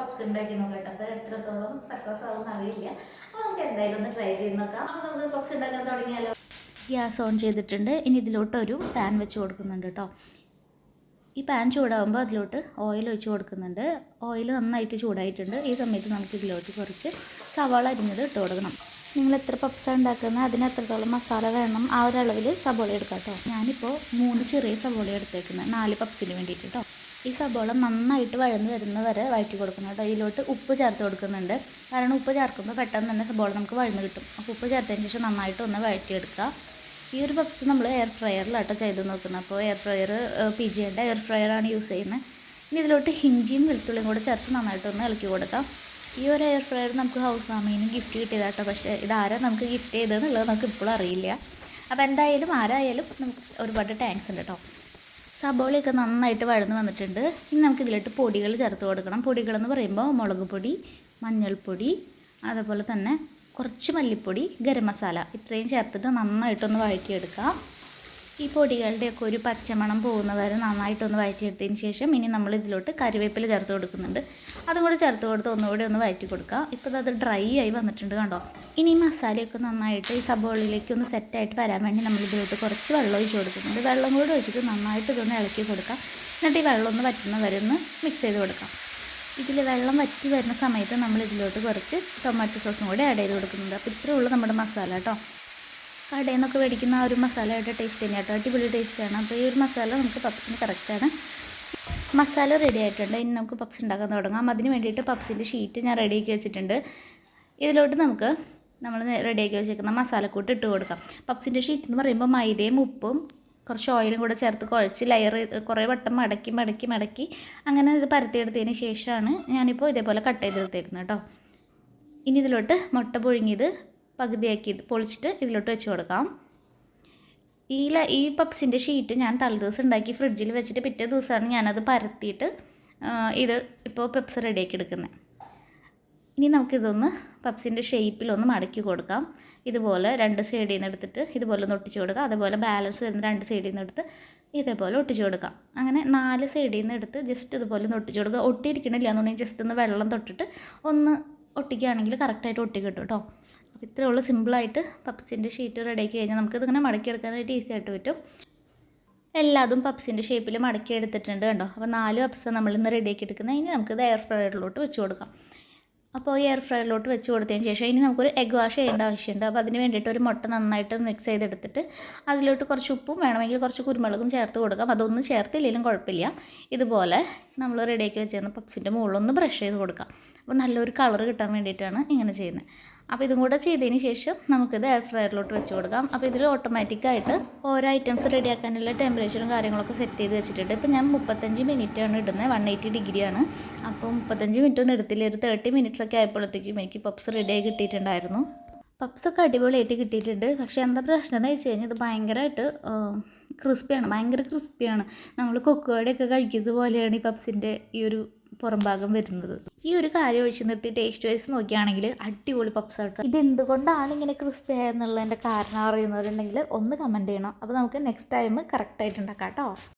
Puffs ഉണ്ടാക്കി നോക്കട്ടെ. അത് എത്രത്തോളം സക്സസ് ആവും അറിയില്ല. അപ്പോൾ നമുക്ക് എന്തായാലും ഒന്ന് ട്രൈ ചെയ്ത് നോക്കാം. അപ്പോൾ നമുക്ക് പപ്സ് ഉണ്ടാക്കാൻ തുടങ്ങിയാലോ? ഗ്യാസ് ഓൺ ചെയ്തിട്ടുണ്ട്. ഇനി ഇതിലോട്ട് ഒരു പാൻ വെച്ച് കൊടുക്കുന്നുണ്ട് കേട്ടോ. ഈ പാൻ ചൂടാകുമ്പോൾ അതിലോട്ട് ഓയിൽ ഒഴിച്ച് കൊടുക്കുന്നുണ്ട്. ഓയിൽ നന്നായിട്ട് ചൂടായിട്ടുണ്ട്. ഈ സമയത്ത് നമുക്ക് ഇതിലോട്ട് കുറച്ച് സവാള അരിഞ്ഞത് ഇട്ട് കൊടുക്കണം. നിങ്ങൾ എത്ര പപ്സ ഉണ്ടാക്കുന്നത്? അതിന് എത്രത്തോളം മസാല വേണം? ആ ഒരളവിൽ സവോള എടുക്കാം കേട്ടോ. ഞാനിപ്പോൾ മൂന്ന് ചെറിയ സവോള എടുത്തേക്കുന്നത്. നാല് പപ്സിന് വേണ്ടിയിട്ട് കേട്ടോ. ഈ സബോള നന്നായിട്ട് വഴന്ന് വരുന്ന വരെ വഴറ്റി കൊടുക്കണം കേട്ടോ. ഇതിലോട്ട് ഉപ്പ് ചേർത്ത് കൊടുക്കുന്നുണ്ട്. കാരണം ഉപ്പ് ചേർക്കുമ്പോൾ പെട്ടെന്ന് തന്നെ സബോള നമുക്ക് വഴന്ന് കിട്ടും. അപ്പോൾ ഉപ്പ് ചേർത്തതിന് ശേഷം നന്നായിട്ട് ഒന്ന് വഴറ്റിയെടുക്കുക. ഈ ഒരു പപ്സ് നമ്മൾ എയർ ഫ്രയറിലാട്ടോ ചെയ്ത് നോക്കുന്നത്. അപ്പോൾ എയർ ഫ്രയർ പി ജിയുടെ എയർ ഫ്രയറാണ് യൂസ് ചെയ്യുന്നത്. ഇനി ഇതിലോട്ട് ഹിഞ്ചിയും വെളുത്തുള്ളിയും കൂടെ ചേർത്ത് നന്നായിട്ടൊന്ന് ഇളക്കി കൊടുക്കാം. ഈ ഒരു എയർ ഫ്രയർ നമുക്ക് ഹൗസ് വാമിനും ഗിഫ്റ്റ് കിട്ടിയതാട്ടോ പക്ഷേ ഇതാരാ നമുക്ക് ഗിഫ്റ്റ് ചെയ്തതെന്നുള്ളത് നമുക്ക് ഇപ്പോഴും അറിയില്ല. അപ്പോൾ എന്തായാലും ആരായാലും നമുക്ക് ഒരുപാട് താങ്ക്സ് ഉണ്ട് കേട്ടോ. സബോളയൊക്കെ നന്നായിട്ട് വഴന്ന് വന്നിട്ടുണ്ട്. ഇനി നമുക്ക് ഇതിലിട്ട് പൊടികൾ ചേർത്ത് കൊടുക്കണം. പൊടികളെന്ന് പറയുമ്പോൾ മുളക് പൊടി മഞ്ഞൾപ്പൊടി അതുപോലെ തന്നെ കുറച്ച് മല്ലിപ്പൊടി ഗരം മസാല. ഇത്രയും ചേർത്തിട്ട് നന്നായിട്ടൊന്ന് വഴറ്റിയെടുക്കുക ഈ പൊടികളുടെയൊക്കെ ഒരു പച്ചമണം പോകുന്ന വരെ നന്നായിട്ടൊന്ന് വഴറ്റിയെടുത്തതിന് ശേഷം ഇനി നമ്മൾ ഇതിലോട്ട് കറിവേപ്പില ചേർത്ത് കൊടുക്കുന്നുണ്ട്. അതും കൂടെ ചേർത്ത് കൊടുത്ത് ഒന്നുകൂടി ഒന്ന് വഴറ്റി കൊടുക്കുക ഇപ്പോൾ അത് ഡ്രൈ ആയി വന്നിട്ടുണ്ട് കണ്ടോ? ഇനി മസാലയൊക്കെ നന്നായിട്ട് ഈ സബോളിലേക്ക് ഒന്ന് സെറ്റായിട്ട് വരാൻ വേണ്ടി നമ്മൾ ഇതിലോട്ട് കുറച്ച് വെള്ളം ഒഴിച്ച് കൊടുക്കുന്നുണ്ട്. വെള്ളം കൂടി ഒഴിച്ചിട്ട് നന്നായിട്ട് ഇതൊന്ന് ഇളക്കി കൊടുക്കാം. എന്നിട്ട് ഈ വെള്ളം ഒന്ന് വറ്റുന്ന വരെ ഒന്ന് മിക്സ് ചെയ്ത് കൊടുക്കാം. ഇതിൽ വെള്ളം വറ്റി വരുന്ന സമയത്ത് നമ്മൾ ഇതിലോട്ട് കുറച്ച് ടൊമാറ്റോ സോസും കൂടി ആഡ് ചെയ്ത് കൊടുക്കുന്നുണ്ട്. അപ്പോൾ ഇത്രയേ ഉള്ളൂ നമ്മുടെ മസാല കേട്ടോ. കടയിൽ നിന്നൊക്കെ മേടിക്കുന്ന ആ ഒരു മസാലയുടെ ടേസ്റ്റ് തന്നെ കേട്ടോ അടിപൊളി ടേസ്റ്റാണ് അപ്പോൾ ഈ ഒരു മസാല നമുക്ക് പപ്സിന് കറക്റ്റാണ് മസാല റെഡി ആയിട്ടുണ്ട്. ഇനി നമുക്ക് പപ്സ് ഉണ്ടാക്കാൻ തുടങ്ങാം. അതിന് വേണ്ടിയിട്ട് പപ്സിന്റെ ഷീറ്റ് ഞാൻ റെഡിയാക്കി വെച്ചിട്ടുണ്ട്. ഇതിലോട്ട് നമുക്ക് നമ്മൾ റെഡിയാക്കി വെച്ചേക്കുന്ന മസാലക്കൂട്ട് ഇട്ട് കൊടുക്കാം. പപ്സിന്റെ ഷീറ്റ് എന്ന് പറയുമ്പോൾ മൈദയും ഉപ്പും കുറച്ച് ഓയിലും കൂടെ ചേർത്ത് കുഴച്ച് ലെയർ കുറേ വട്ടം മടക്കി മടക്കി മടക്കി അങ്ങനെ ഇത് പരത്തിയെടുത്തതിന് ശേഷമാണ് ഞാനിപ്പോൾ ഇതേപോലെ കട്ട് ചെയ്തെടുത്തേക്കുന്നത് കേട്ടോ ഇനി ഇതിലോട്ട് മുട്ട പുഴുങ്ങിയത് പകുതിയാക്കി പൊളിച്ചിട്ട് ഇതിലോട്ട് വെച്ച് കൊടുക്കാം. ഈ ഈ പപ്സിന്റെ ഷീറ്റ് ഞാൻ തലേദിവസം ഉണ്ടാക്കി ഫ്രിഡ്ജിൽ വെച്ചിട്ട് പിറ്റേ ദിവസമാണ് ഞാനത് പരത്തിയിട്ട് ഇത് ഇപ്പോൾ പെപ്സ് റെഡിയാക്കി എടുക്കുന്നത്. ഇനി നമുക്കിതൊന്ന് പപ്സിന്റെ ഷേപ്പിലൊന്ന് മടക്കി കൊടുക്കാം. ഇതുപോലെ രണ്ട് സൈഡിൽ നിന്ന് എടുത്തിട്ട് ഇതുപോലെ ഒന്ന് ഒട്ടിച്ച് കൊടുക്കാം. അതുപോലെ ബാലൻസ് വരുന്ന രണ്ട് സൈഡിൽ നിന്ന് എടുത്ത് ഇതേപോലെ ഒട്ടിച്ച് കൊടുക്കാം. അങ്ങനെ നാല് സൈഡിൽ നിന്ന് എടുത്ത് ജസ്റ്റ് ഇതുപോലെ ഒന്ന് ഒട്ടിച്ച് കൊടുക്കുക. ഒട്ടിയിരിക്കണില്ല എന്നുണ്ടെങ്കിൽ ജസ്റ്റ് ഒന്ന് വെള്ളം തൊട്ടിട്ട് ഒന്ന് ഒട്ടിക്കുകയാണെങ്കിൽ കറക്റ്റായിട്ട് ഒട്ടി കിട്ടും കേട്ടോ. അപ്പോൾ ഇത്രയേ ഉള്ളൂ സിമ്പിളായിട്ട് പപ്സിന്റെ ഷീറ്റ് റെഡിയാക്കി കഴിഞ്ഞാൽ നമുക്കിത് ഇങ്ങനെ മടക്കിയെടുക്കാനായിട്ട് ഈസി ആയിട്ട് പറ്റും. എല്ലാതും പപ്സിന്റെ ഷേപ്പിൽ മടക്കി എടുത്തിട്ടുണ്ട് കണ്ടോ? അപ്പോൾ നാല് പപ്സ് നമ്മൾ ഇന്ന് റെഡിയാക്കി എടുക്കുന്നത്. ഇനി നമുക്കിത് എയർ ഫ്രയറിലോട്ട് വെച്ച് കൊടുക്കാം. അപ്പോൾ എയർ ഫ്രയറിലോട്ട് വെച്ച് കൊടുത്തതിന് ശേഷം ഇനി നമുക്കൊരു എഗ് വാഷ് ചെയ്യേണ്ട ആവശ്യമുണ്ട്. അപ്പോൾ അതിന് വേണ്ടിയിട്ട് ഒരു മുട്ട നന്നായിട്ട് മിക്സ് ചെയ്തെടുത്തിട്ട് അതിലോട്ട് കുറച്ച് ഉപ്പും വേണമെങ്കിൽ കുറച്ച് കുരുമുളകും ചേർത്ത് കൊടുക്കാം. അതൊന്നും ചേർത്തില്ലെങ്കിലും കുഴപ്പമില്ല. ഇതുപോലെ നമ്മൾ റെഡിയാക്കി വെച്ചിരുന്ന പപ്സിന്റെ മുകളിലൊന്ന് ബ്രഷ് ചെയ്ത് കൊടുക്കാം. അപ്പോൾ നല്ലൊരു കളർ കിട്ടാൻ വേണ്ടിയിട്ടാണ് ഇങ്ങനെ ചെയ്യുന്നത്. അപ്പോൾ ഇതും കൂടെ ചെയ്തതിന് ശേഷം നമുക്കിത് എയർ ഫ്രയറിലോട്ട് വെച്ച് കൊടുക്കാം. അപ്പോൾ ഇതിൽ ഓട്ടോമാറ്റിക്കായിട്ട് ഓരോ ഐറ്റംസ് റെഡിയാക്കാനുള്ള ടെമ്പറേച്ചറും കാര്യങ്ങളൊക്കെ സെറ്റ് ചെയ്ത് വെച്ചിട്ടുണ്ട്. ഇപ്പോൾ ഞാൻ മുപ്പത്തഞ്ച് മിനിറ്റാണ് ഇടുന്നത് വൺ എയ്റ്റി ഡിഗ്രിയാണ് അപ്പോൾ മുപ്പത്തഞ്ച് മിനിറ്റ് ഒന്നും എടുത്തില്ല? ഒരു തേർട്ടി മിനിറ്റ്സ് ഒക്കെ ആയപ്പോഴത്തേക്കും എനിക്ക് പപ്സ് റെഡിയായി കിട്ടിയിട്ടുണ്ടായിരുന്നു. പപ്സൊക്കെ അടിപൊളിയായിട്ട് കിട്ടിയിട്ടുണ്ട്. പക്ഷേ എന്താ പ്രശ്നം എന്ന് വെച്ച് കഴിഞ്ഞാൽ ഇത് ഭയങ്കരമായിട്ട് ക്രിസ്പിയാണ് ഭയങ്കര ക്രിസ്പിയാണ് നമ്മൾ കൊക്കുവടയൊക്കെ കഴിക്കുന്നത് പോലെയാണ് ഈ പപ്സിന്റെ ഈ ഒരു പുറം ഭാഗം വരുന്നത്. ഈ ഒരു കാര്യം ഒഴിച്ചു നിർത്തി ടേസ്റ്റ് വൈസ് നോക്കുകയാണെങ്കിൽ അടിപൊളി പപ്സ് ആട്ടോ ഇത് എന്തുകൊണ്ടാണ് ഇങ്ങനെ ക്രിസ്പി ആയെന്നുള്ളതിന്റെ കാരണം അറിയുന്നവരുണ്ടെങ്കിൽ ഒന്ന് കമന്റ് ചെയ്യണം. അപ്പോൾ നമുക്ക് നെക്സ്റ്റ് ടൈം കറക്റ്റായിട്ട് ഉണ്ടാക്കാം കേട്ടോ.